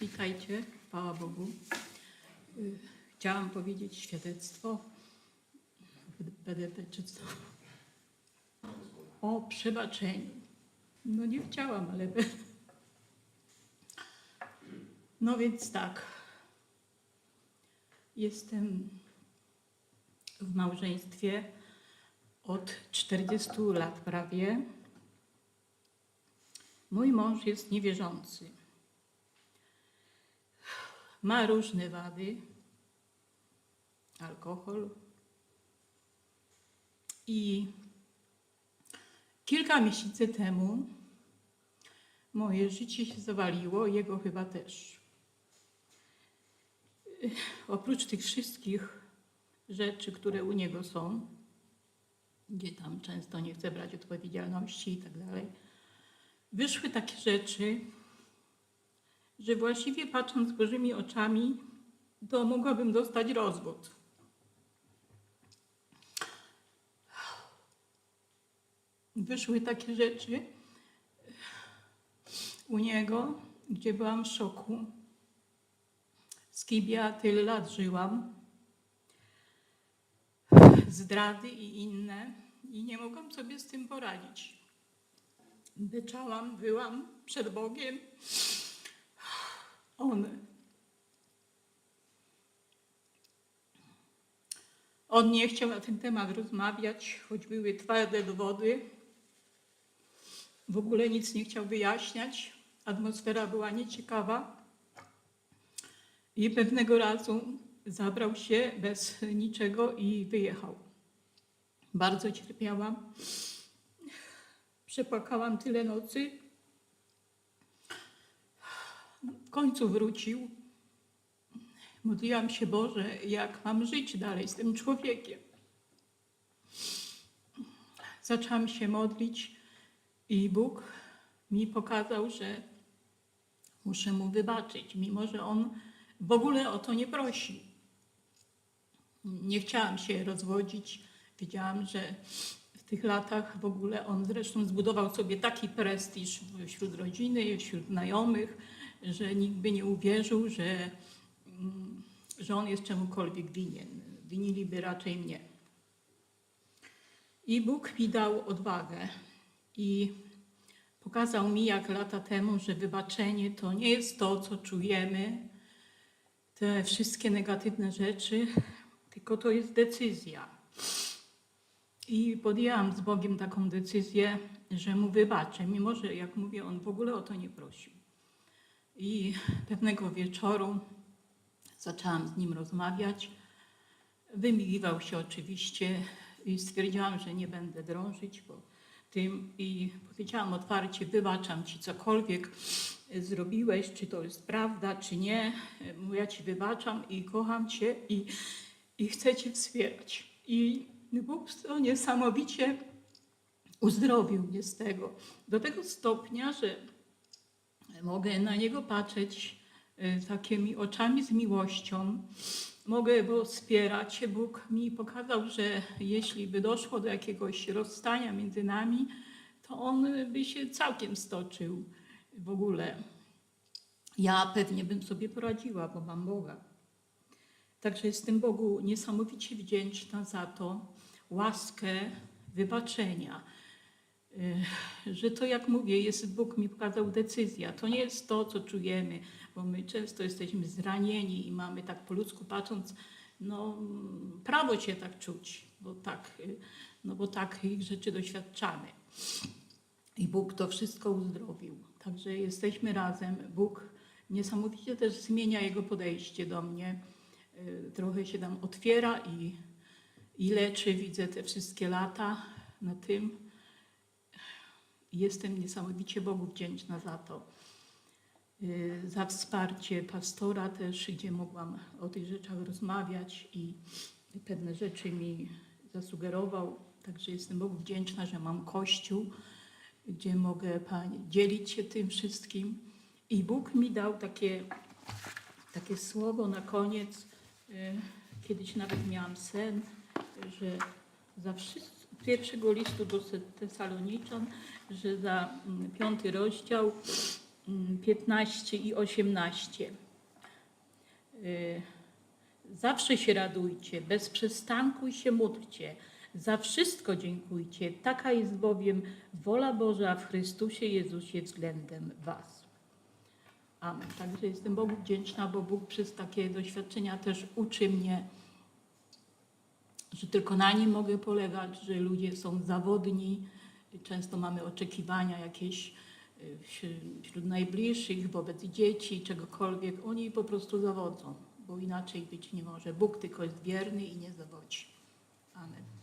Witajcie, chwała Bogu. Y, Chciałam powiedzieć świadectwo w BDP czy co? O przebaczeniu. No nie chciałam, ale. No więc tak. Jestem w małżeństwie od 40 lat prawie. Mój mąż jest niewierzący. Ma różne wady. Alkohol. I kilka miesięcy temu moje życie się zawaliło, jego chyba też. Oprócz tych wszystkich rzeczy, które u niego są, gdzie tam często nie chce brać odpowiedzialności i tak dalej, wyszły takie rzeczy, że właściwie patrząc Bożymi oczami, to mogłabym dostać rozwód. Wyszły takie rzeczy u niego, gdzie byłam w szoku. Z kim ja tyle lat żyłam. Zdrady i inne. I nie mogłam sobie z tym poradzić. Byczałam, byłam przed Bogiem. On. On nie chciał na ten temat rozmawiać, choć były twarde dowody. W ogóle nic nie chciał wyjaśniać. Atmosfera była nieciekawa. I pewnego razu zabrał się bez niczego i wyjechał. Bardzo cierpiałam. Przepłakałam tyle nocy. W końcu wrócił. Modliłam się, Boże, jak mam żyć dalej z tym człowiekiem. Zaczęłam się modlić i Bóg mi pokazał, że muszę mu wybaczyć, mimo że on w ogóle o to nie prosi. Nie chciałam się rozwodzić. Wiedziałam, że w tych latach w ogóle on zresztą zbudował sobie taki prestiż wśród rodziny, wśród znajomych, że nikt by nie uwierzył, że, mm, że on jest czemukolwiek winien. Winiliby raczej mnie. I Bóg mi dał odwagę i pokazał mi, jak lata temu, że wybaczenie to nie jest to, co czujemy, te wszystkie negatywne rzeczy, tylko to jest decyzja. I podjęłam z Bogiem taką decyzję, że mu wybaczę, mimo że, jak mówię, on w ogóle o to nie prosił. I pewnego wieczoru zaczęłam z nim rozmawiać. Wymigiwał się oczywiście i stwierdziłam, że nie będę drążyć po tym i powiedziałam otwarcie, wybaczam ci cokolwiek zrobiłeś, czy to jest prawda, czy nie. Ja ci wybaczam i kocham cię i, i chcę cię wspierać. I Bóg to niesamowicie uzdrowił mnie z tego. Do tego stopnia, że mogę na niego patrzeć e, takimi oczami z miłością. Mogę go wspierać. Bóg mi pokazał, że jeśli by doszło do jakiegoś rozstania między nami, to on by się całkiem stoczył w ogóle. Ja pewnie bym sobie poradziła, bo mam Boga. Także jestem Bogu niesamowicie wdzięczna za to łaskę wybaczenia. Y, Że to, jak mówię, jest Bóg mi pokazał decyzja. To nie jest to, co czujemy, bo my często jesteśmy zranieni i mamy tak po ludzku patrząc, no prawo cię tak czuć, bo tak, y, no bo tak ich rzeczy doświadczamy. I Bóg to wszystko uzdrowił. Także jesteśmy razem. Bóg niesamowicie też zmienia Jego podejście do mnie. Y, Trochę się tam otwiera i, i leczy. Widzę te wszystkie lata na tym. Jestem niesamowicie Bogu wdzięczna za to. Y, Za wsparcie pastora też, gdzie mogłam o tych rzeczach rozmawiać i pewne rzeczy mi zasugerował. Także jestem Bogu wdzięczna, że mam Kościół, gdzie mogę Pani dzielić się tym wszystkim. I Bóg mi dał takie, takie słowo na koniec. y, Kiedyś nawet miałam sen, że za wszystko, pierwszego listu do Tesaloniczan, że za mm, piąty rozdział mm, 15 i 18. Y, Zawsze się radujcie, bez przestanku się módlcie, za wszystko dziękujcie. Taka jest bowiem wola Boża w Chrystusie Jezusie względem Was. Amen. Także jestem Bogu wdzięczna, bo Bóg przez takie doświadczenia też uczy mnie, że tylko na nim mogę polegać, że ludzie są zawodni. Często mamy oczekiwania jakieś y, wśród najbliższych, wobec dzieci, czegokolwiek. Oni po prostu zawodzą, bo inaczej być nie może. Bóg tylko jest wierny i nie zawodzi. Amen.